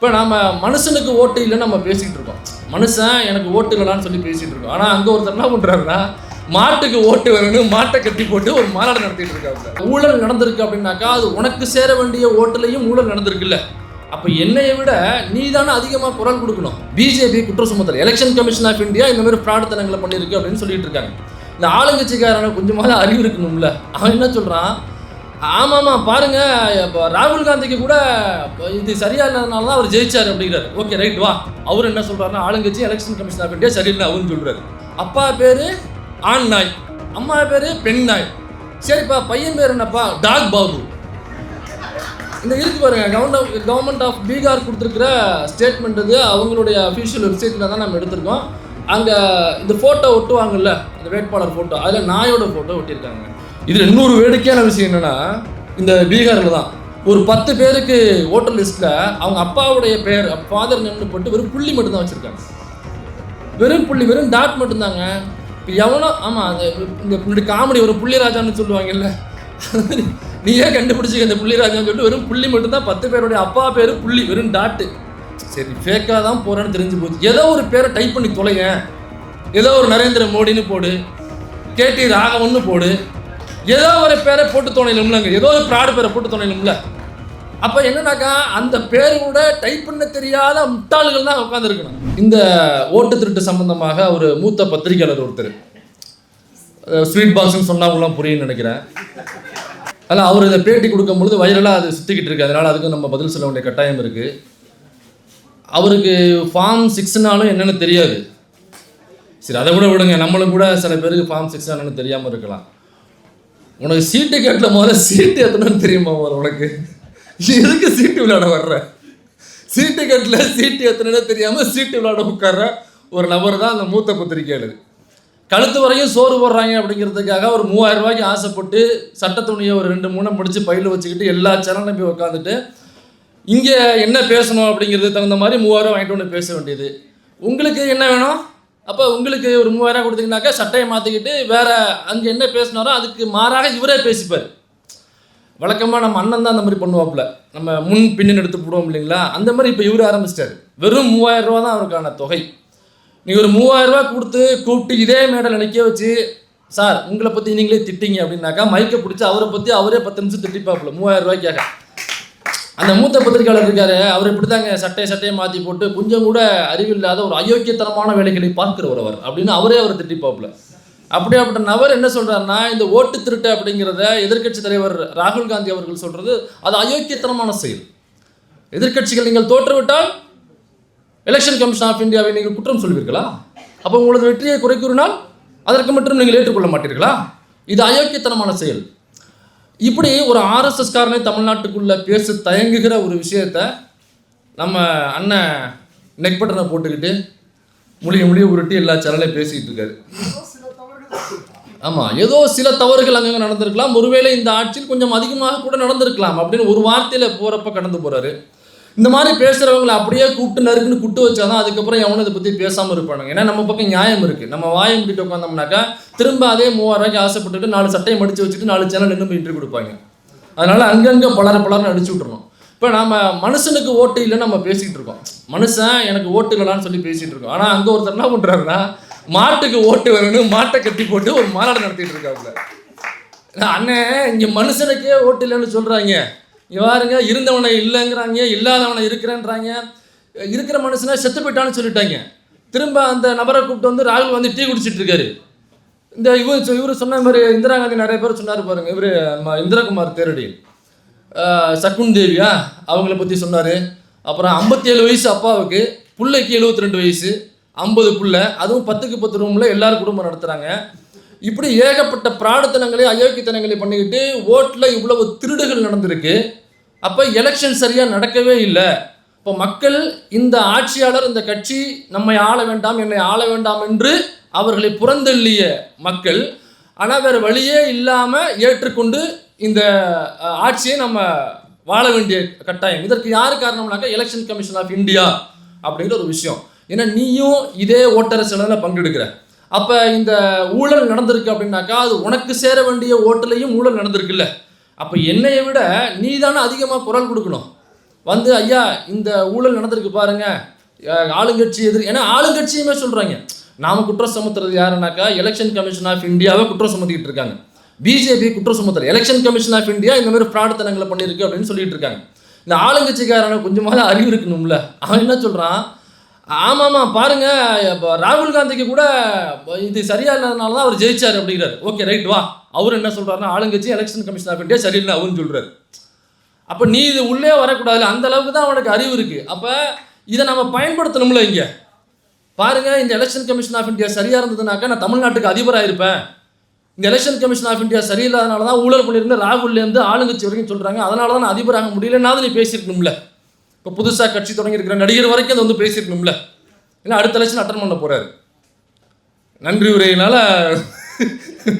இப்போ நம்ம மனுஷனுக்கு ஓட்டு இல்லைன்னு நம்ம பேசிகிட்டு இருக்கோம். மனுஷன் எனக்கு ஓட்டு இல்லைனான்னு சொல்லி பேசிகிட்டு இருக்கோம். ஆனால் அங்கே ஒருத்தர் என்ன பண்ணுறாருன்னா மாட்டுக்கு ஓட்டு வரணும் மாட்டை கட்டி போட்டு ஒரு மாநாடு நடத்திட்டு இருக்காங்க ஊழல் நடந்திருக்கு அப்படின்னாக்கா அது உனக்கு சேர வேண்டிய ஓட்டுலையும் ஊழல் நடந்திருக்குல்ல. அப்போ என்னையை விட நீ தானே அதிகமாக குரல் கொடுக்கணும். பிஜேபி குற்றம் சுமத்தல் எலெக்ஷன் கமிஷன் ஆஃப் இந்தியா இந்த மாதிரி பிராடத்தனங்களை பண்ணியிருக்கு அப்படின்னு சொல்லிட்டு இருக்காங்க. இந்த ஆளுங்கட்சிக்காரனை கொஞ்சமாவது அறிவு இருக்கணும்ல. அவன் என்ன சொல்கிறான் ஆமாம்மா பாருங்கள் இப்போ ராகுல் காந்திக்கு கூட இது சரியா இல்லாதனால தான் அவர் ஜெயிச்சார் அப்படிங்கிறார். ஓகே ரைட் வா. அவர் என்ன சொல்கிறாருன்னா ஆளுங்கட்சி எலெக்ஷன் கமிஷன் ஆஃப் இந்தியா சரியில்லை அவருன்னு சொல்கிறாரு அப்பா பேர் ஆண் நாய். அம்மா பேர் பெண் நாய். சரிப்பா பையன் பேர் என்னப்பா? டாக் பாபு. இந்த இருக்கு பாருங்க கவர்மெண்ட் கவர்மெண்ட் ஆஃப் பீகார் கொடுத்துருக்குற ஸ்டேட்மெண்ட் இது. அவங்களுடைய அஃபிஷியல் வெப்சைட்டில் தான் நம்ம எடுத்திருக்கோம். அங்கே இந்த ஃபோட்டோ ஒட்டுவாங்கல்ல அந்த வேட்பாளர் ஃபோட்டோ அதில் நாயோட ஃபோட்டோ ஒட்டியிருக்காங்க. இதில் இன்னொரு வேடிக்கையான விஷயம் என்னென்னா இந்த பீகாரில் தான். ஒரு பத்து பேருக்கு ஓட்டர் லிஸ்ட்டில் அவங்க அப்பாவுடைய பேர் ஃபாதர் நேம்னு போட்டு வெறும் புள்ளி மட்டும்தான் வச்சுருக்காங்க. வெறும் புள்ளி வெறும் டாட் மட்டும்தாங்க. இப்போ எவனோ ஆமாம் அந்த இந்த முன்னாடி காமெடி ஒரு புள்ளிராஜான்னு சொல்லுவாங்கல்ல. நீயே கண்டுபிடிச்சிக்க இந்த புள்ளிராஜான்னு சொல்லிட்டு வெறும் புள்ளி மட்டும்தான் பத்து பேருடைய அப்பா பேர் புள்ளி வெறும் டாட்டு சரி ஃபேக்காக தான் போகிறேன்னு தெரிஞ்சு போச்சு. ஏதோ ஒரு பேரை டைப் பண்ணி தொலைங்க ஏதோ ஒரு நரேந்திர மோடின்னு போடு. கேடி ராகவன்னு போடு. ஏதோ ஒரு பேரை போட்டு தோணையிலும்லங்க ஏதோ ஒரு ப்ராடு பேரை போட்டு தோணையிலும்ல அப்போ என்னன்னாக்கா அந்த பேர் கூட டைப் பண்ண தெரியாத முட்டாள்கள் தான் உட்காந்துருக்கணும் இந்த ஓட்டு திருட்டு சம்பந்தமாக ஒரு மூத்த பத்திரிகையாளர் ஒருத்தர். ஸ்வீட் பாக்ஸ்னு சொன்னாங்களாம் புரியும்னு நினைக்கிறேன். அதில் அவர் இதை பேட்டி கொடுக்கும் பொழுது வைரலாக அது சுற்றிக்கிட்டு இருக்கு. அதனால் அதுக்கு நம்ம பதில் சொல்ல வேண்டிய கட்டாயம் இருக்குது அவருக்கு ஃபார்ம் சிக்ஸ்னாலும் என்னென்னு தெரியாது. சரி அதை கூட விடுங்க. நம்மளும் கூட சில பேருக்கு ஃபார்ம் சிக்ஸ் என்னென்னு தெரியாமல் இருக்கலாம். உனக்கு சீட்டு கேட்டில் முதல்ல சீட்டு எத்தனைன்னு தெரியுமா முதல்ல உனக்கு? எதுக்கு சீட்டு விளையாட வர்ற? சீட்டு கட்டில் சீட்டு எத்தனைன்னு தெரியாமல் சீட்டு விளையாட உட்கார்ற ஒரு நபர் தான் அந்த மூத்த பத்திரிகையாளர். கழுத்து வரையும் சோறு போடுறாங்க அப்படிங்கிறதுக்காக ஒரு மூவாயிரம் ரூபாய்க்கு ஆசைப்பட்டு சட்ட துணியை ஒரு ரெண்டு மூணை முடிச்சு பையில் வச்சுக்கிட்டு எல்லா சேனலும் போய் உட்காந்துட்டு இங்கே என்ன பேசணும் அப்படிங்கிறது தகுந்த மாதிரி மூவாயிரம் வாங்கிட்டு ஒன்று பேச வேண்டியது. உங்களுக்கு என்ன வேணும்? அப்போ உங்களுக்கு ஒரு மூவாயிரம் கொடுத்தீங்கனாக்கா சட்டையை மாற்றிக்கிட்டு வேறு அங்கே என்ன பேசினாரோ அதுக்கு மாறாக இவரே பேசிப்பார். வழக்கமாக நம்ம அண்ணன் தான் அந்த மாதிரி பண்ணுவாப்புல. நம்ம முன் பின்னன் எடுத்து போடுவோம் இல்லைங்களா? அந்த மாதிரி இப்போ இவர் ஆரம்பிச்சிட்டாரு. வெறும் மூவாயிரம் ரூபா தான் அவருக்கான தொகை. நீங்கள் ஒரு மூவாயிரம் ரூபா கொடுத்து கூப்பிட்டு இதே மேடல் நிற்க வச்சு சார் உங்களை பற்றி நீங்களே திட்டிங்க அப்படின்னாக்கா மைக்கை பிடிச்சி அவரை பற்றி அவரே பத்து நிமிஷம் திட்டிப்பாப்புல மூவாயிரம் ரூபாய்க்காக. அந்த மூத்த பத்திரிகையாளர் இருக்காரு அவர் இப்படிதாங்க சட்டையை சட்டையை மாற்றி போட்டு கொஞ்சம் கூட அறிவில்லாத ஒரு அயோக்கியத்தனமான வேலைகளை பார்க்கிறவர் அவர் அப்படின்னு அவரே அவர் திட்டிப்பாப்புல. அப்படியாப்பட்ட நபர் என்ன சொல்றாருன்னா இந்த ஓட்டு திருட்டு அப்படிங்கிறத எதிர்க்கட்சி தலைவர் ராகுல் காந்தி அவர்கள் சொல்றது அது அயோக்கியத்தனமான செயல். எதிர்க்கட்சிகள் நீங்கள் தோற்றுவிட்டால் எலெக்ஷன் கமிஷன் ஆஃப் இந்தியாவை நீங்கள் குற்றம் சொல்வீர்களா? அப்போ உங்களது வெற்றியை குறை கூறினால் அதற்கு மட்டும் நீங்கள் ஏற்றுக்கொள்ள மாட்டீர்களா? இது அயோக்கியத்தனமான செயல். இப்படி ஒரு ஆர்எஸ்எஸ்காரனே தமிழ்நாட்டுக்குள்ளே பேச தயங்குகிற ஒரு விஷயத்த நம்ம அண்ணன் நெக் பட்டனை போட்டுக்கிட்டு முழிய முழிய உருட்டி எல்லா சேனலையும் பேசிக்கிட்டு இருக்காரு. ஆமாம் ஏதோ சில தவறுகள் அங்கங்கே நடந்திருக்கலாம். ஒருவேளை இந்த ஆட்சியில் கொஞ்சம் அதிகமாக கூட நடந்திருக்கலாம் அப்படின்னு ஒரு வார்த்தையில் போகிறப்ப கடந்து போகிறாரு இந்த மாதிரி பேசுகிறவங்களை அப்படியே கூப்பிட்டு நறுக்குன்னு குட்டு வச்சாதான் அதுக்கப்புறம் எவனும் இதை பற்றி பேசாமல் இருப்பானுங்க. ஏன்னா நம்ம பக்கம் நியாயம் இருக்குது நம்ம வாயை முடிட்டு உட்காந்தோம்னாக்கா திரும்ப அதே மூவாயிரம் ரூபாய்க்கு ஆசைப்பட்டுட்டு நாலு சட்டையை மடித்து வச்சுட்டு நாலு சேனல் இன்னும் இன்ட்ரி கொடுப்பாங்க அதனால் அங்கங்கே பலர பலர்னு அடிச்சு விட்டுறணும். இப்போ நம்ம மனுஷனுக்கு ஓட்டு இல்லைன்னு நம்ம பேசிகிட்டு இருக்கோம். மனுஷன் எனக்கு ஓட்டு இல்லைன்னு சொல்லி பேசிகிட்டு இருக்கோம். ஆனால் அங்கே ஒருத்தர் என்ன பண்ணுறாருன்னா மாட்டுக்கு ஓட்டு வேணும்னு மாட்டை கட்டி போட்டு ஒரு மாநாடு நடத்திட்டு இருக்காப்புல. அண்ணே இங்கே மனுஷனுக்கே ஓட்டு இல்லைன்னு சொல்கிறாங்க பாருங்க இருந்தவனை இல்லைங்கிறாங்க இல்லாதவனை இருக்கிறேன்றாங்க. இருக்கிற மனுஷனை செத்து போயிட்டான்னு சொல்லிட்டாங்க. திரும்ப அந்த நபரை கூப்பிட்டு வந்து ராகுல் வந்து டீ குடிச்சிட்டு இருக்காரு. இந்த இவர் இவர் சொன்ன மாதிரி இந்திரா காந்தி நிறைய பேர் சொன்னார் பாருங்க. இவர் இந்திரகுமார் தேரடி. சக்குன் தேவியா அவங்கள பற்றி சொன்னார். அப்புறம் ஐம்பத்தி ஏழு வயசு அப்பாவுக்கு பிள்ளைக்கு எழுபத்தி ரெண்டு வயசு ஐம்பது பிள்ளை அதுவும் பத்துக்கு பத்து ரூமில் எல்லாரும் குடும்பம் நடத்துகிறாங்க இப்படி ஏகப்பட்ட பிராடத்தனங்களை அயோக்கியத்தனங்களை பண்ணிக்கிட்டு ஓட்டில் இவ்வளவு திருடுகள் நடந்திருக்கு. அப்போ எலெக்ஷன் சரியாக நடக்கவே இல்லை. இப்போ மக்கள் இந்த ஆட்சியாளர் இந்த கட்சி நம்மை ஆள வேண்டாம் என்னை ஆள வேண்டாம் என்று அவர்களை புறந்தள்ளிய மக்கள் ஆனால் வேறு வழியே இல்லாமல் ஏற்றுக்கொண்டு இந்த ஆட்சியை நம்ம வாழ வேண்டிய கட்டாயம். இதற்கு யார் காரணம்னாக்கா எலெக்ஷன் கமிஷன் ஆஃப் இந்தியா அப்படிங்கிற ஒரு விஷயம். ஏன்னா நீயும் இதே ஓட்டரசனில் பங்கெடுக்கிற. அப்போ இந்த ஊழல் நடந்திருக்கு அப்படின்னாக்கா அது உனக்கு சேர வேண்டிய ஓட்டுலையும் ஊழல் நடந்திருக்குல்ல. அப்போ என்னையை விட நீ தானே அதிகமாக குரல் கொடுக்கணும். வந்து ஐயா இந்த ஊழல் நடந்திருக்கு பாருங்க. ஆளுங்கட்சி எதிர் ஏன்னா ஆளுங்கட்சியுமே சொல்கிறாங்க நாம குற்றம் சுமத்துறது யாருன்னாக்கா எலெக்ஷன் கமிஷன் ஆஃப் இந்தியாவை குற்றம் சுமத்திக்கிட்டு இருக்காங்க. பிஜேபி குற்றம் சுமத்துற எலெக்ஷன் கமிஷன் ஆஃப் இந்தியா இந்த மாதிரி பிராடத்தனங்களை பண்ணியிருக்கு அப்படின்னு சொல்லிட்டு இருக்காங்க. இந்த ஆளுங்கட்சிக்காரன கொஞ்சமாக அறிவு இருக்கணும்ல. அவன் என்ன சொல்கிறான் ஆமாம்மா பாருங்க. இப்போ ராகுல் காந்திக்கு கூட இது சரியானதுனால தான் அவர் ஜெயிச்சார் அப்படிங்கிறார். ஓகே ரைட் வா. அவர் என்ன சொல்றாருன்னா ஆளுங்கட்சி எலெக்ஷன் கமிஷன் ஆஃப் இந்தியா சரியில்லை அவருன்னு சொல்கிறார் அப்போ நீ இது உள்ளே வரக்கூடாது. அந்த அளவுக்கு தான் அவனுக்கு அறிவு இருக்குது அப்போ இதை நம்ம பயன்படுத்தணும்ல இங்கே. பாருங்க இந்த எலெக்ஷன் கமிஷன் ஆஃப் இந்தியா சரியாக இருந்ததுனாக்கா நான் தமிழ்நாட்டுக்கு அதிபராக இருப்பேன். இந்த எலெக்ஷன் கமிஷன் ஆஃப் இந்தியா சரியில்லாதனால தான் ஊழல் பண்ணியிருந்து ராகுல்லேருந்து ஆளுங்கட்சி வரைக்கும் சொல்கிறாங்க அதனால தான் நான் அதிபராக முடியலன்னாவது நீ பேசியிருக்கணும்ல. இப்போ புதுசாக கட்சி தொடங்கியிருக்கிற நடிகர் வரைக்கும் அதை வந்து பேசியிருக்கணும்ல. ஏன்னா அடுத்த எலெக்ஷன் அட்டன் பண்ண போகிறாரு நன்றி உரையினால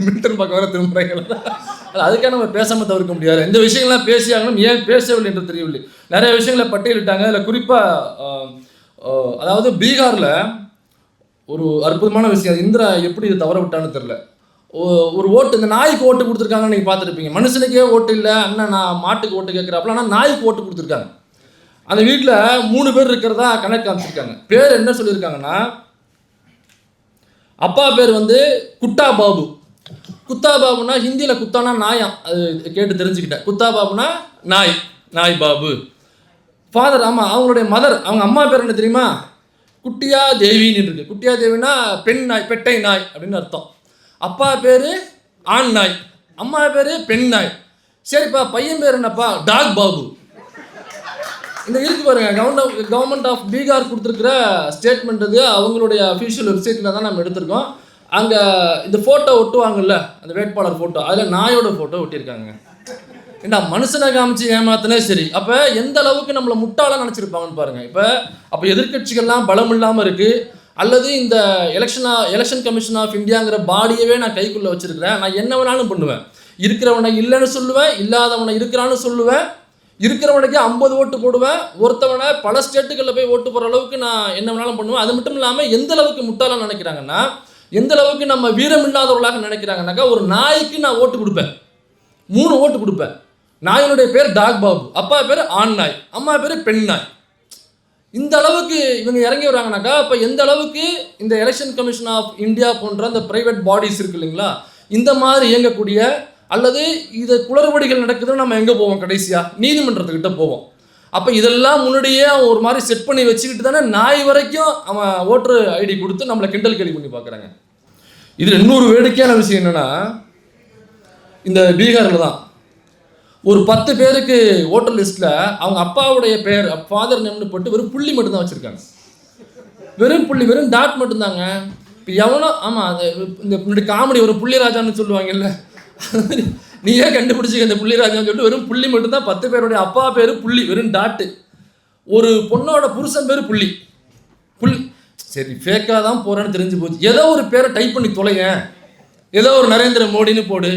மில்டன் பக்கம் வர திரும்புறாங்களா அதுக்காக நம்ம பேசாமல் தவிர்க்க முடியாது. இந்த விஷயங்கள்லாம் பேசியாகணும். ஏன் பேசவில்லை என்று தெரியவில்லை. நிறைய விஷயங்களை பட்டியலிட்டாங்க. அதில் குறிப்பாக அதாவது பீகாரில் ஒரு அற்புதமான விஷயம். இந்திரா எப்படி இது தவற விட்டான்னு தெரில ஒரு ஓட்டு இந்த நாய்க்கு ஓட்டு கொடுத்துருக்காங்கன்னு நீங்கள் பார்த்துருப்பீங்க. மனுஷனுக்கே ஓட்டு இல்லை அண்ணன் நான் மாட்டுக்கு ஓட்டு கேட்குறாப்புல ஆனால் நாய்க்கு ஓட்டு கொடுத்துருக்காங்க. அந்த வீட்டில் மூணு பேர் இருக்கிறதா கணக்கு காமிச்சிருக்காங்க. பேர் என்ன சொல்லியிருக்காங்கன்னா அப்பா பேர் வந்து குட்டா பாபு. குத்தா பாபுனா ஹிந்தியில் குத்தானா நாயாம் அது கேட்டு தெரிஞ்சுக்கிட்டேன். குத்தா பாபுனா நாய் நாய் பாபு. ஃபாதர் ஆமாம் அவங்களுடைய மதர் அவங்க அம்மா பேர் என்ன தெரியுமா? குட்டியா தேவின்னு இருக்கு. குட்டியா தேவினா பெண் நாய் பெட்டை நாய் அப்படின்னு அர்த்தம். அப்பா பேர் ஆண் நாய் அம்மா பேர் பெண் நாய். சரிப்பா பையன் பேர் என்னப்பா? டாக் பாபு. இந்த இருக்கு பாருங்க கவர்மெண்ட் கவர்மெண்ட் ஆஃப் பீகார் கொடுத்துருக்குற ஸ்டேட்மெண்ட் இது அவங்களுடைய அஃபிஷியல் வெப்சைட்டில் தான் நம்ம எடுத்திருக்கோம். அங்கே இந்த ஃபோட்டோ ஒட்டுவாங்கல்ல அந்த வேட்பாளர் ஃபோட்டோ அதில் நாயோட ஃபோட்டோ ஒட்டியிருக்காங்க. ஏண்டா மனுஷனை காமிச்சு ஏமாத்தினே சரி. அப்போ எந்த அளவுக்கு நம்மளை முட்டாளாக நினச்சிருப்பாங்கன்னு பாருங்க. இப்போ அப்போ எதிர்க்கட்சிகள்லாம் பலம் இல்லாமல் இருக்குது அல்லது இந்த எலெக்ஷனா எலெக்ஷன் கமிஷன் ஆஃப் இந்தியாங்கிற பாடியவே நான் கைக்குள்ளே வச்சுருக்கிறேன். நான் என்ன வேணாலும் பண்ணுவேன். இருக்கிறவனை இல்லைன்னு சொல்லுவேன் இல்லாதவனை இருக்கிறான்னு சொல்லுவேன். இருக்கிறவனுக்கு ஐம்பது ஓட்டு போடுவேன் ஒருத்தவனை பல ஸ்டேட்டுகளில் போய் ஓட்டு போகிற அளவுக்கு நான் என்ன வேணாலும் பண்ணுவேன். அது மட்டும் இல்லாமல் எந்த அளவுக்கு முட்டாளாக நினைக்கிறாங்கன்னா எந்த அளவுக்கு நம்ம வீரம் இல்லாதவர்களாக நினைக்கிறாங்கனாக்கா ஒரு நாய்க்கு நான் ஓட்டு கொடுப்பேன். மூணு ஓட்டு கொடுப்பேன். நாயினுடைய பேர் டாக் பாபு அப்பா பேர் ஆண் நாய். அம்மா பேர் பெண் நாய். இந்த அளவுக்கு இவங்க இறங்கி வராங்கனாக்கா அப்போ எந்த அளவுக்கு இந்த எலெக்ஷன் கமிஷன் ஆஃப் இந்தியா போன்ற அந்த ப்ரைவேட் பாடிஸ் இருக்கு இல்லைங்களா இந்த மாதிரி இயங்கக்கூடிய அல்லது இது குளறுபடிகள் நடக்குதுன்னு நம்ம எங்கே போவோம் கடைசியாக நீதிமன்றத்துக்கிட்ட போவோம். அப்போ இதெல்லாம் முன்னாடியே அவன் ஒரு மாதிரி செட் பண்ணி வச்சுக்கிட்டு தானே நாய் வரைக்கும் அவன் ஓட்டர் ஐடி கொடுத்து நம்மளை கிண்டல் கேள்வி பண்ணி பார்க்குறாங்க இதில் இன்னொரு வேடிக்கையான விஷயம் என்னென்னா இந்த பீகாரில் தான் ஒரு பத்து பேருக்கு ஓட்டர் லிஸ்ட்டில் அவங்க அப்பாவுடைய பேர் ஃபாதர் நேம்னு போட்டு வெறும் புள்ளி மட்டும்தான் வச்சுருக்காங்க. வெறும் புள்ளி வெறும் டாட் மட்டும்தாங்க. இப்போ எவனோ ஆமாம் அது இந்த முன்னாடி காமெடி ஒரு புள்ளிராஜான்னு சொல்லுவாங்கல்ல. நீயே கண்டுபிடிச்சிக்க இந்த புள்ளிராஜன் சொல்லிட்டு வெறும் புள்ளி மட்டும்தான் பத்து பேருடைய அப்பா பேர் புள்ளி வெறும் டாட்டு ஒரு பொண்ணோட புருஷன் பேர் புள்ளி. புள்ளி. சரி ஃபேக்காக தான் போகிறேன்னு தெரிஞ்சு போச்சு. ஏதோ ஒரு பேரை டைப் பண்ணி தொலைங்க. ஏதோ ஒரு நரேந்திர மோடின்னு போடு.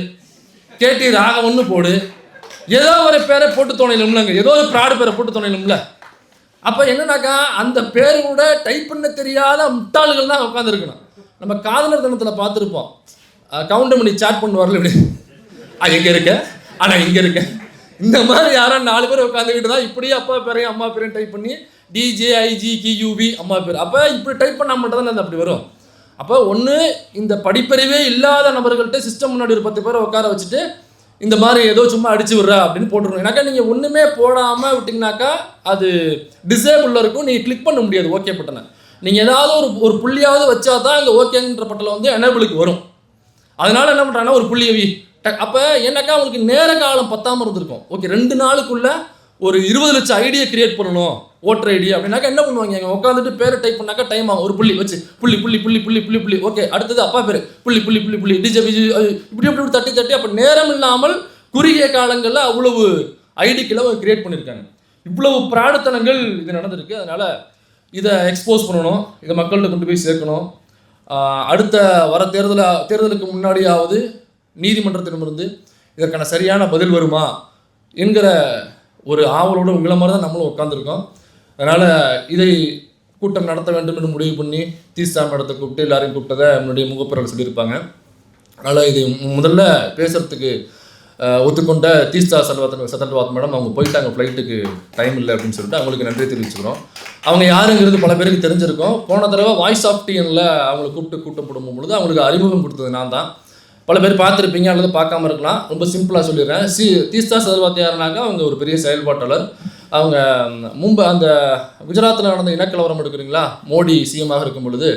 கேடி ராகவன்னு போடு. ஏதோ ஒரு பேரை போட்டு துணையிலும்லங்க ஏதோ ஒரு ப்ராடு பேரை போட்டு துணையிலும்ல அப்போ என்னன்னாக்கா அந்த பேர் கூட டைப் பண்ண தெரியாத முட்டாள்கள் தான் உட்காந்துருக்கணும் நம்ம காதலர் தினத்தில் பார்த்துருப்போம். கவுண்டர் பண்ணி சாட் பண்ணுவார்ல இப்படி. ஆ எங்கே இருக்க. ஆனால் இங்கே இருக்கேன் இந்த மாதிரி யாரும் நாலு பேர் உட்காந்துக்கிட்டு தான் இப்படியே அப்பா பேரையும் அம்மா பேரையும் டைப் பண்ணி டிஜே ஐஜி கியூவி அம்மா பேர். அப்போ இப்படி டைப் பண்ணால் மட்டும் தான் அப்படி வரும். அப்போ ஒன்று இந்த படிப்பறிவே இல்லாத நபர்கள்ட்ட சிஸ்டம் முன்னாடி ஒரு பத்து பேரை உட்கார வச்சுட்டு இந்த மாதிரி ஏதோ சும்மா அடிச்சு விட்றா அப்படின்னு போட்டுருணும் ஏன்னாக்கா நீங்கள் ஒன்றுமே போடாமல் விட்டிங்கனாக்கா அது டிசேபிளில் இருக்கும். நீங்கள் கிளிக் பண்ண முடியாது ஓகே பட்டனை நீங்கள் ஏதாவது ஒரு ஒரு புள்ளியாவது வச்சா தான் இந்த ஓகேன்ற பட்டலை வந்து எனபிளுக்கு வரும். அதனால என்ன பண்ணுறாங்கன்னா ஒரு புள்ளியவி அப்போ என்னக்கா உங்களுக்கு நேர காலம் பத்தாம இருந்திருக்கும். ஓகே ரெண்டு நாளுக்குள்ள ஒரு இருபது லட்சம் ஐடியை கிரியேட் பண்ணணும் ஓட்டர் ஐடி அப்படின்னாக்கா என்ன பண்ணுவாங்க? இங்கே உட்காந்துட்டு பேரை டைப் பண்ணாக்கா டைம் ஆகும். ஒரு புள்ளி வச்சு புள்ளி புள்ளி புள்ளி புள்ளி புள்ளி புள்ளி. ஓகே அடுத்தது அப்பா பேர். புள்ளி புள்ளி புள்ளி புள்ளி. டிஜே பிஜி இப்படி இப்படி இப்படி தட்டி தட்டி அப்போ நேரம் இல்லாமல் குறுகிய காலங்களில் அவ்வளவு ஐடிக்களை கிரியேட் பண்ணியிருக்காங்க இவ்வளவு பிராடுத்தனங்கள் இது நடந்திருக்கு. அதனால் இதை எக்ஸ்போஸ் பண்ணணும். இதை மக்கள்கிட்ட கொண்டு போய் சேர்க்கணும். அடுத்த வர தேர்தல தேர்தலுக்கு முன்னாடியாவது நீதிமன்றத்திடமிருந்து இதற்கான சரியான பதில் வருமா என்கிற ஒரு ஆவலோடு உங்களை மாதிரி தான் நம்மளும் உட்காந்துருக்கோம் அதனால் இதை கூட்டம் நடத்த வேண்டும் என்று முடிவு பண்ணி தீஸ்தா மேடத்தை கூப்பிட்டு எல்லாரையும் கூப்பிட்டதை முன்னாடி முகப்புறல் சொல்லியிருப்பாங்க. அதனால் இது முதல்ல பேசுகிறதுக்கு ஒத்துக்கொண்ட தீஸ்தா சல்வாத் சதல்வாத் மேடம் அவங்க போயிட்டாங்க ஃப்ளைட்டுக்கு டைம் இல்லை அப்படின்னு சொல்லிட்டு அவங்களுக்கு நன்றி தெரிவிச்சுக்கிறோம். அவங்க யாருங்கிறது பல பேருக்கு தெரிஞ்சிருக்கும். போன தடவை வாய்ஸ் ஆஃப் டிஎனில் அவங்களை கூப்பிட்டு கூட்டம் போடும் பொழுது அவங்களுக்கு அறிமுகம் கொடுத்தது நான் தான். பல பேர் பார்த்துருப்பீங்க அல்லது பார்க்காம இருக்கலாம். ரொம்ப சிம்பிளாக சொல்லிடுறேன். சி தீஸ்தா சதல்வாத் யாருனாக்கா அவங்க ஒரு பெரிய செயல்பாட்டாளர். அவங்க மும்பை அந்த குஜராத்தில் நடந்த இனக்கலவரம் எடுக்கிறீங்களா? மோடி சிஎமாக இருக்கும் பொழுது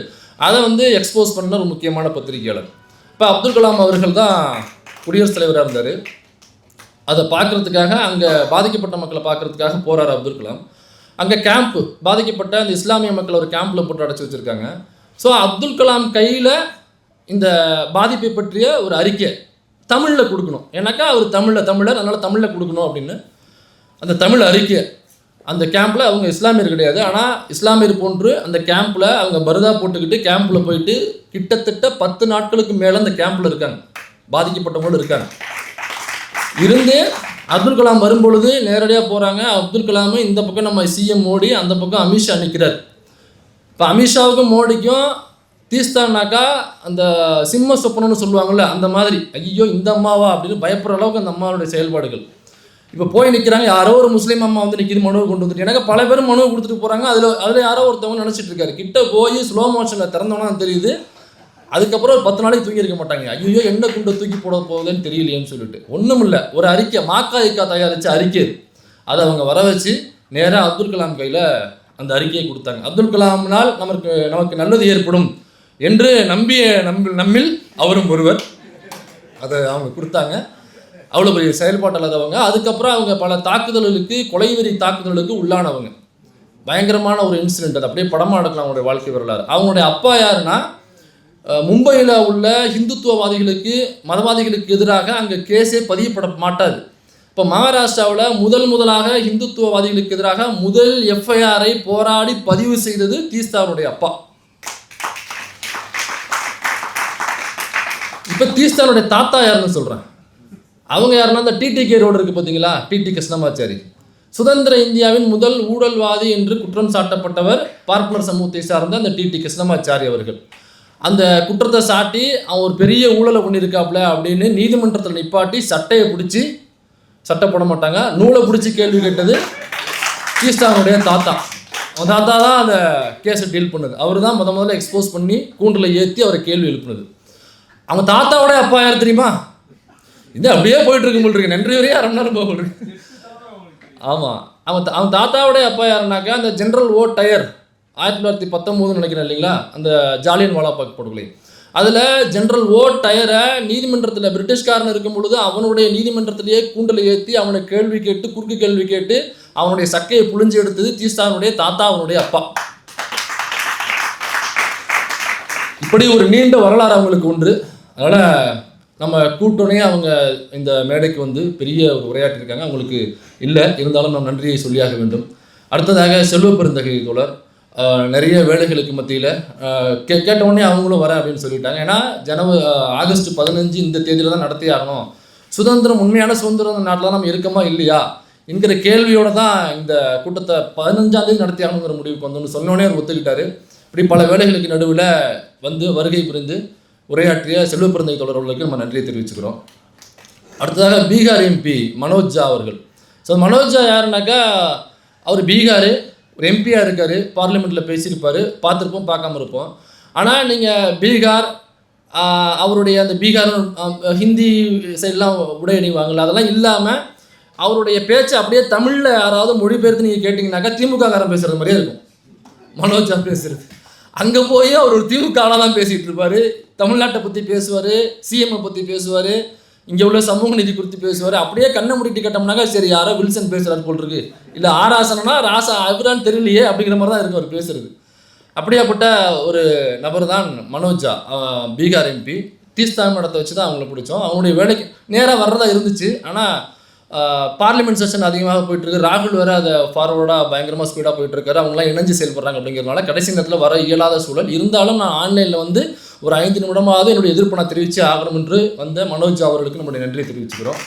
அதை வந்து எக்ஸ்போஸ் பண்ண ஒரு முக்கியமான பத்திரிகையாளர். இப்போ அப்துல் கலாம் அவர்கள் தான் குடியரசுத் தலைவராக இருந்தார். அதை பார்க்கறதுக்காக அங்கே பாதிக்கப்பட்ட மக்களை பார்க்கறதுக்காக போகிறார் அப்துல் கலாம். அங்கே கேம்ப்பு பாதிக்கப்பட்ட அந்த இஸ்லாமிய மக்கள் ஒரு கேம்பில் போட்டு அடைச்சி வச்சுருக்காங்க. ஸோ அப்துல் கலாம் கையில் இந்த பாதிப்பை பற்றிய ஒரு அறிக்கை தமிழில் கொடுக்கணும். ஏன்னாக்கா அவர் தமிழில் தமிழர் அதனால் தமிழில் கொடுக்கணும் அப்படின்னு. அந்த தமிழ் அறிக்கை அந்த கேம்பில் அவங்க இஸ்லாமியர் கிடையாது. ஆனால் இஸ்லாமியர் போன்று அந்த கேம்பில் அவங்க பருதா போட்டுக்கிட்டு கேம்பில் போயிட்டு கிட்டத்தட்ட பத்து நாட்களுக்கு மேலே அந்த கேம்பில் இருக்காங்க. பாதிக்கப்பட்டவங்களும் இருக்காங்க. இருந்து அப்துல் கலாம் வரும்பொழுது நேரடியாக போகிறாங்க அப்துல் கலாம் இந்த பக்கம் நம்ம சிஎம் மோடி அந்த பக்கம் அமித்ஷா நிற்கிறார் இப்போ அமித்ஷாவுக்கும் மோடிக்கும் தீஸ்தானாக்கா அந்த சிம்ம சொப்பனம்னு சொல்லுவாங்கள்ல அந்த மாதிரி. ஐயோ இந்த அம்மாவா அப்படின்னு பயப்படுற அளவுக்கு அந்த அம்மாவுடைய செயல்பாடுகள். இப்போ போய் நிற்கிறாங்க யாரோ ஒரு முஸ்லீம் அம்மா வந்து நிற்கிது மனுவை கொண்டு வந்துட்டு. எனக்கு பல பேர் மனுவை கொடுத்துட்டு போகிறாங்க அதில் அதில் யாரோ ஒருத்தவங்க நினச்சிட்டு இருக்காரு. கிட்ட போய் ஸ்லோ மோஷனில் திறந்தோன்னா தெரியுது. அதுக்கப்புறம் ஒரு பத்து நாளைக்கு தூங்கி இருக்க மாட்டாங்க. ஐயோ என்ன குண்டை தூக்கி போட போகுதுன்னு தெரியலையேன்னு சொல்லிட்டு. ஒன்றும் இல்லை ஒரு அறிக்கை மாக்கா இக்கா தயாரித்த அறிக்கை அதை அவங்க வர வச்சு நேராக அப்துல் கலாம் கையில் அந்த அறிக்கையை கொடுத்தாங்க. அப்துல் கலாம்னால் நமக்கு நமக்கு நல்லது ஏற்படும் என்று நம்பிய நம்பி நம்மில் அவரும் ஒருவர் அதை அவங்க கொடுத்தாங்க. அவ்வளோ பெரிய செயல்பாட்டில்லாதவங்க அதுக்கப்புறம் அவங்க பல தாக்குதல்களுக்கு கொலைவெறி தாக்குதலுக்கு உள்ளானவங்க. பயங்கரமான ஒரு இன்சிடென்ட் அது அப்படியே படமாக எடுக்கலாம் அவங்களுடைய வாழ்க்கை வரலாறு. அவங்களுடைய அப்பா யாருன்னா மும்பையில் உள்ள ஹிந்துத்துவவாதிகளுக்கு மதவாதிகளுக்கு எதிராக அங்கே கேஸே பதியப்பட மாட்டாது. இப்போ மகாராஷ்டிராவில் முதல் முதலாக ஹிந்துத்துவவாதிகளுக்கு எதிராக முதல் எஃப்ஐஆரை போராடி பதிவு செய்தது தீஸ்தாவுடைய அப்பா. இப்போ தீஸ்தானுடைய தாத்தா யாருன்னு சொல்கிறேன் அவங்க யாருன்னா அந்த டிடிகே ரோடு இருக்குது பார்த்தீங்களா டிடி கிருஷ்ணமாச்சாரி சுதந்திர இந்தியாவின் முதல் ஊழல்வாதி என்று குற்றம் சாட்டப்பட்டவர் பார்ப்பனர் சமூகத்தை சார்ந்த அந்த டிடி கிருஷ்ணமாச்சாரி அவர்கள். அந்த குற்றத்தை சாட்டி அவன் ஒரு பெரிய ஊழலை பண்ணியிருக்காப்புல அப்படின்னு நீதிமன்றத்தில் நிப்பாட்டி சட்டையை பிடிச்சி சட்டை போட மாட்டாங்க. நூலை பிடிச்சி கேள்வி கேட்டது கீஸ்டானுடைய தாத்தா. அவன் தாத்தா தான் அந்த கேஸை டீல் பண்ணுது. அவர் தான் முத முதல்ல எக்ஸ்போஸ் பண்ணி கூண்டில் ஏற்றி அவரை கேள்வி எழுப்புனது. அவங்க தாத்தாவோட அப்பா யார் தெரியுமா? இது அப்படியே போயிட்டு போல்றீங்க நன்றி வரையே அரை மணி நேரம் போக ஆமாம் அவன் தா- அவன் தாத்தாவோட அப்பா யாருனாக்கா அந்த ஜென்ரல் ஓ டயர் ஆயிரத்தி தொள்ளாயிரத்தி பத்தொம்போதுன்னு நினைக்கிறேன் இல்லைங்களா? அந்த ஜாலியன் வாலாபாக் படுகொலை. அதில் ஜென்ரல் ஓ டயரை நீதிமன்றத்தில் பிரிட்டிஷ்காரன் இருக்கும் பொழுது அவனுடைய நீதிமன்றத்திலேயே கூண்டில் ஏற்றி அவனை கேள்வி கேட்டு குறுக்கு கேள்வி கேட்டு அவனுடைய சக்கையை புழிஞ்சு எடுத்தது தீஸ்தானுடைய தாத்தா அவனுடைய அப்பா. இப்படி ஒரு நீண்ட வரலாறு அவங்களுக்கு உண்டு. அதனால் நம்ம கூட்டோனே அவங்க இந்த மேடைக்கு வந்து பெரிய ஒரு உரையாற்றிருக்காங்க. அவங்களுக்கு இல்லை இருந்தாலும் நாம் நன்றியை சொல்லியாக வேண்டும். அடுத்ததாக செல்வ பெருந்தகை தோழர். நிறைய வேலைகளுக்கு மத்தியில் கே கேட்டவுடனே அவங்களும் வரேன் அப்படின்னு சொல்லிட்டாங்க. ஏன்னா ஜனவரி ஆகஸ்ட் பதினஞ்சு இந்த தேதியில் தான் நடத்தி ஆகணும். சுதந்திரம் உண்மையான சுதந்திரம் நாட்டில் நம்ம இருக்கமா இல்லையா? என்கிற கேள்வியோடு தான் இந்த கூட்டத்தை பதினஞ்சாந்தேதி நடத்தி ஆகணுங்கிற முடிவுக்கு வந்தோம்னு சொன்னோடனே அவர் ஒத்துக்கிட்டாரு. இப்படி பல வேலைகளுக்கு நடுவில் வந்து வருகை புரிந்து உரையாற்றிய செல்வ பிறந்தை தொடர்களுக்கு நம்ம நன்றியை தெரிவிச்சுக்கிறோம். அடுத்ததாக பீகார் எம்பி மனோஜ் ஜா அவர்கள். ஸோ மனோஜ் ஜா யாருனாக்கா அவர் பீகார் ஒரு எம்பியாக இருக்கார் பார்லிமெண்ட்டில் பேசியிருப்பார் பார்த்துருப்போம் பார்க்காம இருப்போம். ஆனால் நீங்கள் பீகார் அவருடைய அந்த பீகார் ஹிந்தி சைட்லாம் உடை அணிவாங்கல்ல அதெல்லாம் இல்லாமல் அவருடைய பேச்சை அப்படியே தமிழில் யாராவது மொழிபெயர்த்து நீங்கள் கேட்டிங்கனாக்கா திமுககாரன் பேசுகிற மாதிரியே இருக்கும். மனோஜா பேசுகிறது அங்கே போய் அவர் ஒரு திமுக தான் பேசிகிட்டு இருப்பார். தமிழ்நாட்டை பற்றி பேசுவார் சிஎம்ஐ பற்றி பேசுவார். இங்கே உள்ள சமூக நிதி குறித்து பேசுவார். அப்படியே கண்ணை முடிக்கிட்டு கேட்டோம்னாக்கா சரி யாரோ வில்சன் பேசுகிறாரு போல் இருக்கு இல்லை ஆராசனா ராசா அவரான்னு தெரியலையே அப்படிங்கிற மாதிரி தான் இருக்கு அவர் பேசுறது. அப்படியாப்பட்ட ஒரு நபர் தான் மனோஜா பீகார் எம்பி. தீஸ்தா மடத்தை வச்சு தான் அவங்கள பிடிச்சோம். அவங்களுடைய வேலைக்கு நேராக வர்றதா இருந்துச்சு. ஆனால் பார்லிமெண்ட் செஷன் அதிகமாக போயிட்டுருக்கு. ராகுல் வேற அதை ஃபார்வர்டாக பயங்கரமாக ஸ்பீடாக போயிட்டுருக்காரு. அவங்களாம் இணைஞ்சு செயல்படுறாங்க அப்படிங்கிறதுனால கடைசி நேரத்தில் வர இயலாத சூழல். இருந்தாலும் நான் ஆன்லைனில் வந்து ஒரு ஐந்து நிமிடமாவது என்னுடைய எதிர்ப்பு நான் தெரிவித்து ஆகணும் என்று வந்த மனோஜ் அவர்களுக்கு நம்முடைய நன்றியை தெரிவிச்சுக்கிறோம்.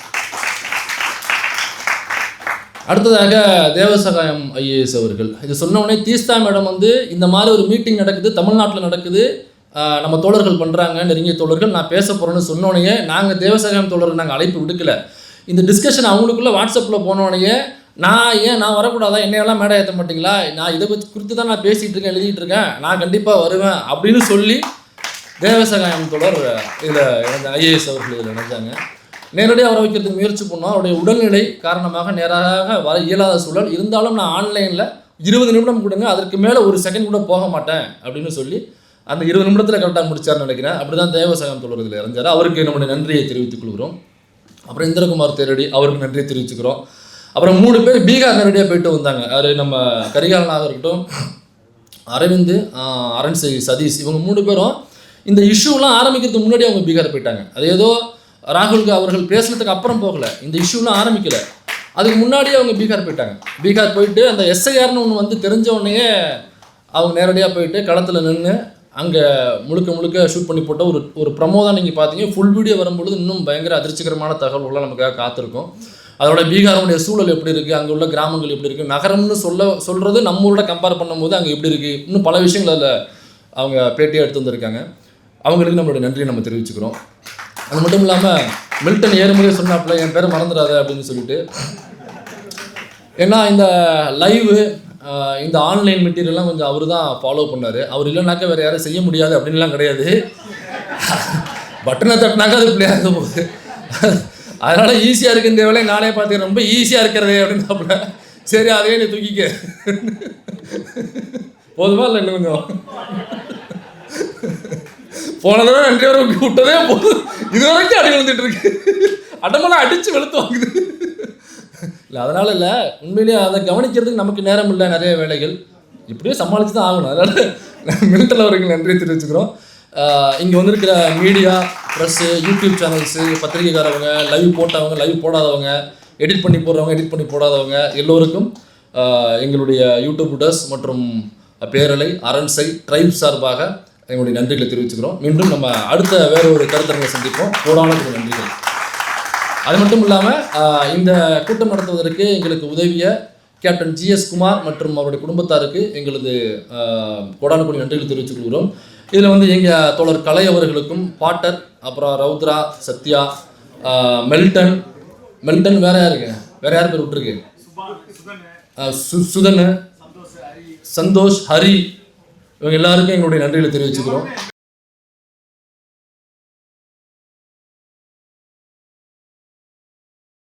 அடுத்ததாக தேவசகாயம் ஐஏஎஸ் அவர்கள். இது சொன்னவுடனே தீஸ்தா மேடம் வந்து இந்த மாதிரி ஒரு மீட்டிங் நடக்குது தமிழ்நாட்டில் நடக்குது. நம்ம தோழர்கள் பண்ணுறாங்க நெருங்கிய தோழர்கள் நான் பேச போகிறேன்னு சொன்னோடனே நாங்கள் தேவசகாயம் தோழர்கள் நாங்கள் அழைப்பு விடுக்கல. இந்த டிஸ்கஷன் அவங்களுக்குள்ளே வாட்ஸ்அப்பில் போனோடனே நான் ஏன் நான் வரக்கூடாதா? என்னையெல்லாம் மேடை ஏற்ற மாட்டீங்களா? நான் இதை பற்றி குறித்து தான் நான் பேசிகிட்டு இருக்கேன் எழுதிட்டு இருக்கேன். நான் கண்டிப்பாக வருவேன் அப்படின்னு சொல்லி தேவசகாயம் தொடர் இதில் இணைஞ்ச ஐஏஎஸ் அவர்கள் இதில் இணைஞ்சாங்க. நேரடியாக வர வைக்கிறதுக்கு முயற்சி பண்ணோம் அவருடைய உடல்நிலை காரணமாக நேராக வர இயலாத சூழல். இருந்தாலும் நான் ஆன்லைனில் இருபது நிமிடம் கொடுங்க அதற்கு மேலே ஒரு செகண்ட் கூட போக மாட்டேன் அப்படின்னு சொல்லி அந்த இருபது நிமிடத்தில் கரெக்டாக முடிச்சார்னு நினைக்கிறேன். அப்படி தான் தேவசகாயம் தொடர் இதில் இறஞ்சார் அவருக்கு நம்முடைய நன்றியை தெரிவித்துக் கொள்கிறோம். அப்புறம் இந்திரகுமார் தேரடி அவருக்கு நன்றியை தெரிவிச்சுக்கிறோம். அப்புறம் மூணு பேர் பீகார் நேரடியாக போயிட்டு வந்தாங்க. அது நம்ம கரிகாலனாக இருக்கட்டும் அரவிந்த் அரண் அரண்சை சதீஷ் இவங்க மூணு பேரும் இந்த இஷ்யூலாம் ஆரம்பிக்கிறதுக்கு முன்னாடி அவங்க பீகார் போயிட்டாங்க. அது ஏதோ ராகுல் அவர்கள் பேசுனதுக்கு அப்புறம் போகல. இந்த இஷ்யூலாம் ஆரம்பிக்கல. அதுக்கு முன்னாடியே அவங்க பீகார் போயிட்டாங்க. பீகார் போயிட்டு அந்த எஸ்ஐஆர்னு ஒன்று வந்து தெரிஞ்ச உடனே அவங்க நேரடியாக போயிட்டு களத்தில் நின்று அங்கே முழுக்க முழுக்க ஷூட் பண்ணி போட்ட ஒரு ஒரு ப்ரமோ தான் நீங்கள் பார்த்தீங்க. ஃபுல் வீடியோ வரும்பொழுது இன்னும் பயங்கர அதிர்ச்சிகரமான தகவல்கள்லாம் நமக்காக காத்திருக்கும். அதோட பீகாருடைய சூழல் எப்படி இருக்குது அங்கே உள்ள கிராமங்கள் எப்படி இருக்குது நகரம்னு சொல்ல சொல்கிறது நம்ம ஊரோட கம்பேர் பண்ணும்போது அங்கே எப்படி இருக்குது இன்னும் பல விஷயங்கள் அதில் அவங்க பேட்டியாக எடுத்து வந்திருக்காங்க. அவங்களுக்கு நம்மளோட நன்றியை நம்ம தெரிவிச்சுக்கிறோம். அது மட்டும் இல்லாமல் மில்டன் ஏறுமுறை சொன்னாப்புல என் பேரை மறந்துடாத அப்படின்னு சொல்லிட்டு. ஏன்னா இந்த லைவு இந்த ஆன்லைன் மெட்டீரியல்லாம் கொஞ்சம் அவர் தான் ஃபாலோ பண்ணார். அவர் இல்லைனாக்கா வேறு யாரும் செய்ய முடியாது அப்படின்லாம் கிடையாது. பட்டனை தட்டினாக்கா அது பிள்ளையாக இருந்த போகுது. அதனால் ஈஸியாக இருக்கு இந்த வேலையை நானே பார்த்துக்கிறேன். ரொம்ப ஈஸியாக இருக்கிறதே அப்படின்னாப்புல. சரி அதையே நீ தூக்கிக்க. போதுமா இல்லை இன்னும் கொஞ்சம்? போன தடவை ரெண்டு பேரும் விட்டதே போதும். இது வரைக்கும் அடி விழுந்துட்டு இருக்கு. அடமெல்லாம் அடிச்சு வெளுத்து வாங்குது. இல்லை அதனால இல்லை. உண்மையிலேயே அதை கவனிக்கிறதுக்கு நமக்கு நேரம் இல்லை நிறைய வேலைகள். இப்படியே சமாளித்து தான் ஆகணும். அதனால் மில்டல் அவருக்கு நன்றி தெரிவிச்சுக்கிறோம். இங்கே வந்திருக்கிற மீடியா ப்ரெஸ்ஸு யூடியூப் சேனல்ஸு பத்திரிகைக்காரவங்க லைவ் போட்டவங்க லைவ் போடாதவங்க எடிட் பண்ணி போடுறவங்க எடிட் பண்ணி போடாதவங்க எல்லோருக்கும் எங்களுடைய எங்களுடைய யூடியூபர்ஸ் மற்றும் பேரலை அரண்சை ட்ரைப் சார்பாக எங்களுடைய நன்றிகளை தெரிவிச்சுக்கிறோம். மீண்டும் நம்ம அடுத்த வேற ஒரு கருத்தரங்களை சந்திப்போம். கோடான நன்றிகள். அது மட்டும் இல்லாமல் இந்த கூட்டம் நடத்துவதற்கு எங்களுக்கு உதவிய கேப்டன் ஜிஎஸ் குமார் மற்றும் அவருடைய குடும்பத்தாருக்கு எங்களது கோடான கோடி நன்றிகளை தெரிவித்துக் கொள்கிறோம். இதில் வந்து எங்கள் தோழர் கலை அவர்களுக்கும் பாட்டர் அப்புறம் ரவுத்ரா சத்யா மெல்டன் மெல்டன் வேற யாருங்க? வேற யார் பேர் விட்டுருக்கு? சு சுதன் சந்தோஷ் ஹரி. இவங்க எல்லாருக்கும் எங்களுடைய நன்றிகளை தெரிவிச்சுக்கிறோம்.